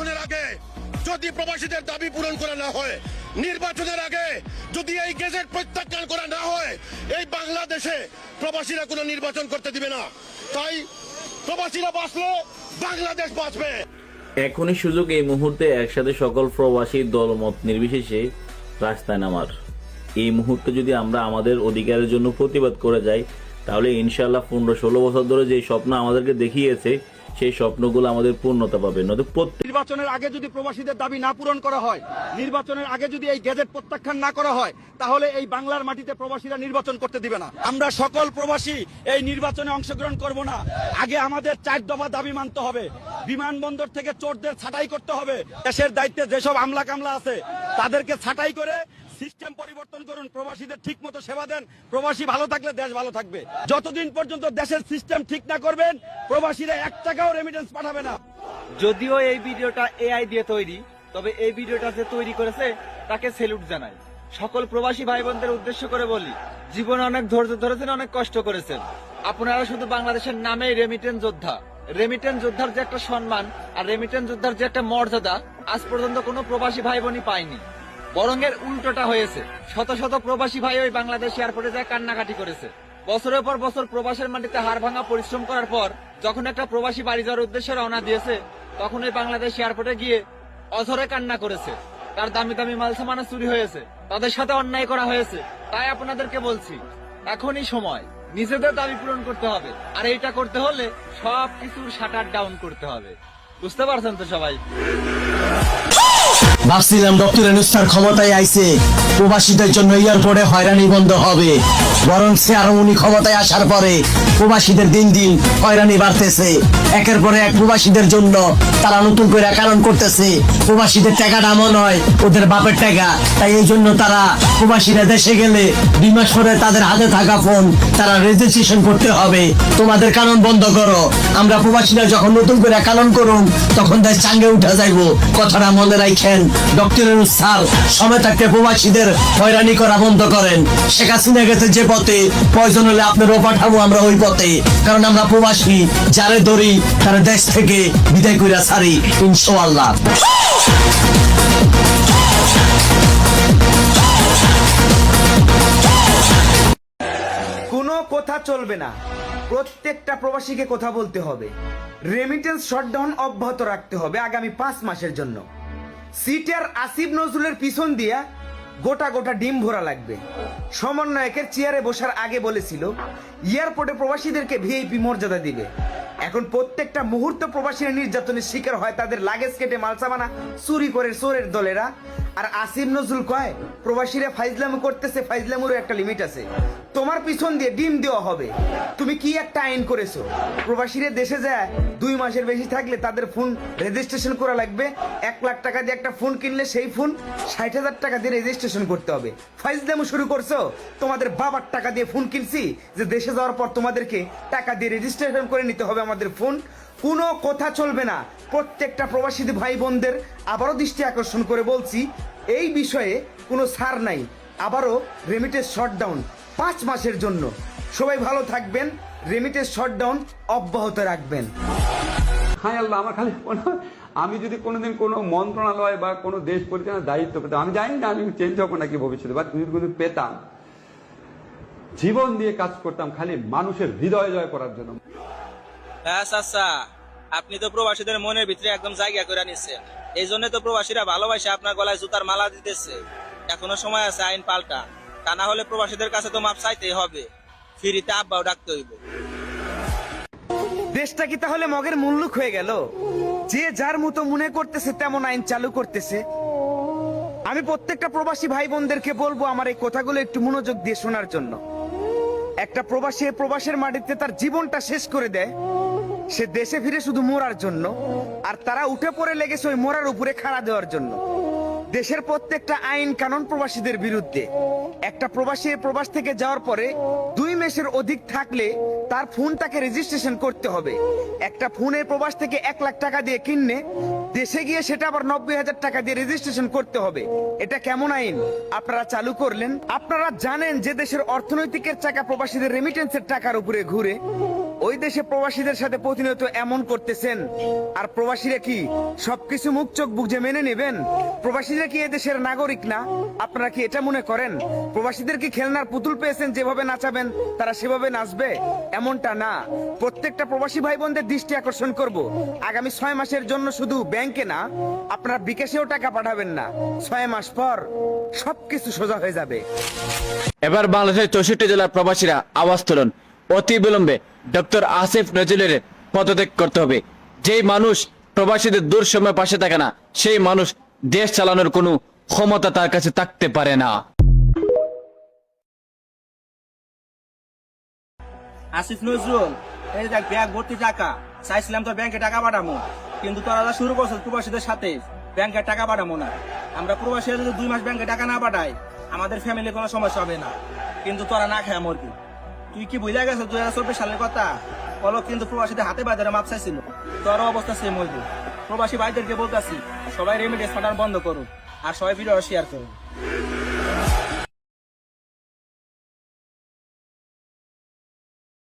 নির্বাচনের আগে যদি প্রবাসীদের দাবি পূরণ করা না হয়, নির্বাচনের আগে যদি এই গেজেট প্রত্যাখ্যান করা না হয়, এই বাংলাদেশে প্রবাসীরা কোনো নির্বাচন করতে দিবে না। তাই প্রবাসীরা বাঁচলে বাংলাদেশ বাঁচবে। এখনই সুযোগ এই মুহূর্তে একসাথে সকল প্রবাসী দলমত নির্বিশেষে রাস্তায় নামার। এই মুহূর্তে যদি আমরা আমাদের অধিকারের জন্য প্রতিবাদ করে যাই, তাহলে ইনশাল্লাহ পনেরো ষোলো বছর ধরে যে স্বপ্ন আমাদেরকে দেখিয়েছে সেই স্বপ্নগুলো আমাদের পূর্ণতা পাবে। নির্বাচনের আগে যদি প্রবাসীদের দাবি না পূরণ করা হয়, নির্বাচনের আগে যদি এই গেজেট প্রত্যাখ্যান না করা হয়, তাহলে এই বাংলার মাটিতে প্রবাসীরা নির্বাচন করতে দিবে না। আমরা সকল প্রবাসী এই নির্বাচনে অংশগ্রহণ করব না। আগে আমাদের চার দফা দাবি মানতে হবে। বিমানবন্দর থেকে চোরদের ছাঁটাই করতে হবে। দেশের দায়িত্বে যেসব আমলা কামলা আছে, তাদেরকে ছাঁটাই করে সিস্টেম পরিবর্তন করুন, প্রবাসীদের ঠিক মতো সেবা দেন, প্রবাসী ভালো থাকলে দেশ ভালো থাকবে। যতদিন পর্যন্ত দেশের সিস্টেম ঠিক না করবেন, প্রবাসীরা এক টাকাও রেমিটেন্স পাঠাবে না। যদিও এই ভিডিওটা এআই দিয়ে তৈরি, তবে এই ভিডিওটা যে তৈরি করেছে, তাকে সেলুট জানাই। সকল প্রবাসী ভাই বোনদের উদ্দেশ্য করে বলি, জীবনে অনেক ধৈর্য ধরেছেন অনেক কষ্ট করেছেন। আপনারা শুধু বাংলাদেশের নামেই রেমিটেন্স যোদ্ধা। রেমিটেন্স যোদ্ধার যে একটা সম্মান, আর রেমিটেন্স যোদ্ধার যে একটা মর্যাদা, আজ পর্যন্ত কোনো প্রবাসী ভাই বোনই পায়নি। বরং এর উল্টোটা হয়েছে। শত শত প্রবাসী ভাই ওই বাংলাদেশ এয়ারপোর্টে যায় কান্নাকাটি করেছে। বছরের পর বছর প্রবাসের মাটিতে হাড় ভাঙা পরিশ্রম করার পর যখন একটা প্রবাসী বাড়ি যাওয়ার উদ্দেশ্যে রওনা দিয়েছে, তখন ওই বাংলাদেশ এয়ারপোর্টে গিয়ে অঝরে কান্না করেছে। তার দামি দামি মাল সামানা চুরি হয়েছে। তাদের সাথে অন্যায় করা হয়েছে। তাই আপনাদেরকে বলছি, এখনই সময়। নিজেদের দাবি পূরণ করতে হবে। আর এইটা করতে হলে সব কিছুর শাটার ডাউন করতে হবে। বুঝতে পারছেন তো সবাই? ভাবছিলাম ডক্টর এনুস্তার ক্ষমতায় আইছে। প্রবাসীদের জন্য এয়ারপোর্টে হয়রানি বন্ধ হবে। বরং সে আরও উনি ক্ষমতায় আসার পরে প্রবাসীদের দিন দিন হয়রানি বাড়তেছে। একের পরে এক প্রবাসীদের জন্য তারা নতুন করে কারণ করতেছে। প্রবাসীদের টাকা নয়, ওদের বাপের টাকা। তাই এই জন্য তারা প্রবাসীরা দেশে গেলে দুই মাস পরে তাদের হাতে থাকা ফোন, তারা রেজিস্ট্রেশন করতে হবে। তোমাদের কারণ বন্ধ করো। আমরা প্রবাসীরা যখন নতুন করে কারণ করুন তখন দেশ চাঙ্গে উঠা যাইব। কথাটা মনে রাখেন ডক্টরের স্যার সময় থাকতে প্রবাসীদের হয়রানি করা বন্ধ করেন। শেখ হাসিনা গেছে যে পথে, প্রয়োজন হলে আপনারও পাঠাবো, আমরা ওই পথে। কারণ আমরা প্রবাসী, যারে ধরি, তার দেশ থেকে বিদায় কইরা সারি ইনশাআল্লাহ। কোনো কথা চলবে না। প্রত্যেকটা প্রবাসীকে কথা বলতে হবে। রেমিটেন্স শটডাউন অব্যাহত রাখতে হবে আগামী পাঁচ মাসের জন্য। সিটের আসিফ নজরুলের পিছন দিয়া গোটা গোটা ডিম ভরা লাগবে। সমন্বয়কের চেয়ারে বসার আগে বলেছিল এয়ারপোর্টে প্রবাসীদেরকে ভিআইপি মর্যাদা দিবে। এখন প্রত্যেকটা মুহূর্ত প্রবাসীরা নির্যাতনের শিকার হয়, তাদের লাগেজ কেটে মালসামানা চুরি করে চোরের দলেরা। আর আসিফ নজরুল কয়, প্রবাসীরা ফাইজলামো করতেছে, ফাইজলামোরও একটা লিমিট আছে। তোমার পিছন দিয়ে ডিম দেওয়া হবে। তুমি কি একটা আইন করেছ? প্রবাসীরা দেশে যায়, দুই মাসের বেশি থাকলে তাদের ফোন রেজিস্ট্রেশন করা লাগবে। এক লাখ টাকা দিয়ে একটা ফোন কিনলে সেই ফোন ষাট হাজার টাকা দিয়ে রেজিস্ট্রেশন করতে হবে। ফাইজ ফাইজলামো শুরু করছ? তোমাদের বাবার টাকা দিয়ে ফোন কিনছি, যে দেশে যাওয়ার পর তোমাদেরকে টাকা দিয়ে রেজিস্ট্রেশন করে নিতে হবে আমাদের ফোন। কোনো কথা চলবে না। প্রত্যেকটা প্রবাসী ভাই বোনদের আবারও দৃষ্টি আকর্ষণ করে বলছি, এই বিষয়ে কোনো ছাড় নাই। আবারও রেমিটেন্স শটডাউন পাঁচ মাসের জন্য। সবাই ভালো থাকবেন রেমিটেন্স শটডাউন অব্যাহত রাখবেন। হায় আল্লাহ আমার খালি মনে হয় আমি যদি কোনোদিন কোনো মন্ত্রণালয় বা কোনো দেশ পরিচালনার দায়িত্ব পেতাম আমি জানি না আমি চেঞ্জ হব নাকি ভবিষ্যতে বা যদি কোনো পেতাম জীবন দিয়ে কাজ করতাম খালি মানুষের হৃদয় জয় করার জন্য। হ্যাঁ চাচা আপনি তো প্রবাসীদের মনের ভিতরে একদম জায়গা করে নিচ্ছেন এই জন্য তো প্রবাসীরা ভালোবাসে আপনার গলায় জুতার মালা দিতেছে। এখনও সময় আছে আইন পাল্টা তা না হলে প্রবাসীদের কাছে তো মাপ চাইতেই হবে। ফিরিতে আব্বাও ডাকতে হইব। দেশটা কি তাহলে মগের মুল্লুক হয়ে গেল? যে যার মতো মনে করতেছে তেমন আইন চালু করতেছে। আমি প্রত্যেকটা প্রবাসী ভাই বোনদেরকে বলব আমার এই কথাগুলো একটু মনোযোগ দিয়ে শোনার জন্য। একটা প্রবাসী প্রবাসের মাটিতে তার জীবনটা শেষ করে দেয়। সে দেশে ফিরে শুধু মরার জন্য, আর তারা উঠে পড়ে লেগেছে ওই মরার উপরে খাড়া দেওয়ার জন্য। দেশের প্রত্যেকটা আইন কানুন প্রবাসীদের বিরুদ্ধে। একটা প্রবাসী প্রবাস থেকে যাওয়ার পরে দুই মাসের অধিক থাকলে তার ফোন তাকে রেজিস্ট্রেশন করতে হবে। একটা ফোনের প্রবাস থেকে এক লাখ টাকা দিয়ে কিনলে দেশে গিয়ে সেটা আবার নব্বই হাজার টাকা দিয়ে রেজিস্ট্রেশন করতে হবে। এটা কেমন আইন? আপনারা চালু করলেন? আপনারা জানেন যে দেশের অর্থনৈতিকের চাকা প্রবাসীদের রেমিটেন্সের টাকার উপরে ঘুরে। ওই দেশে প্রবাসীদের সাথে প্রতিনিয়ত এমন করতেছেন। আর প্রবাসীরা কি সবকিছু মুখ চোখ বুঝে মেনে নেবেন? প্রবাসীরা কি দেশের নাগরিক না? আপনারা কি এটা মনে করেন? প্রবাসীদের কি খেলনার পুতুল পেয়েছেন যেভাবে নাচাবেন, তারা সেভাবে নাচবে? এমনটা না। প্রত্যেকটা প্রবাসী ভাই বোনদের দৃষ্টি আকর্ষণ করব। আগামী ছয় মাসের জন্য শুধু ব্যাংকে না, আপনারা বিকাশেও টাকা পাঠাবেন না। ছয় মাস পর সবকিছু সোজা হয়ে যাবে। এবার বাংলাদেশের চৌষট্টি জেলার প্রবাসীরা আওয়াজ তুলুন। অতি বিলম্বে ডক্টর আসিফ নজরুলের পদত্যাগ করতে হবে। যেই মানুষ প্রবাসীদের দূর সময় পাশে থাকে না, সেই মানুষ দেশ চালানোর কোনো ক্ষমতা তার কাছে থাকতে পারে না। আসিফ নজরুল, এই দেখ, ব্যাগ ভর্তি টাকা। চাইছিলাম তো ব্যাংকে টাকা পাঠাবো কিন্তু তোরা শুরু করছিস প্রবাসীদের সাথে। ব্যাংকে টাকা পাঠাবো না। আমরা প্রবাসীরা যদি দুই মাস ব্যাংকে টাকা না পাঠাই, আমাদের ফ্যামিলি কোনো সমস্যা হবে না। কিন্তু তোরা না খায় মরবি। তুই কি বুঝা গেছো দুই হাজার চব্বিশ সালের কথা? পলক কিন্তু প্রবাসীদের হাতে বাজারে মাপ চাইছিল। তোর অবস্থা সেম হইব প্রবাসী ভাইদেরকে বলতেছি, সবাই রেমিডেন্স পাঠানো বন্ধ করুন আর সবাই ভিডিও শেয়ার করুন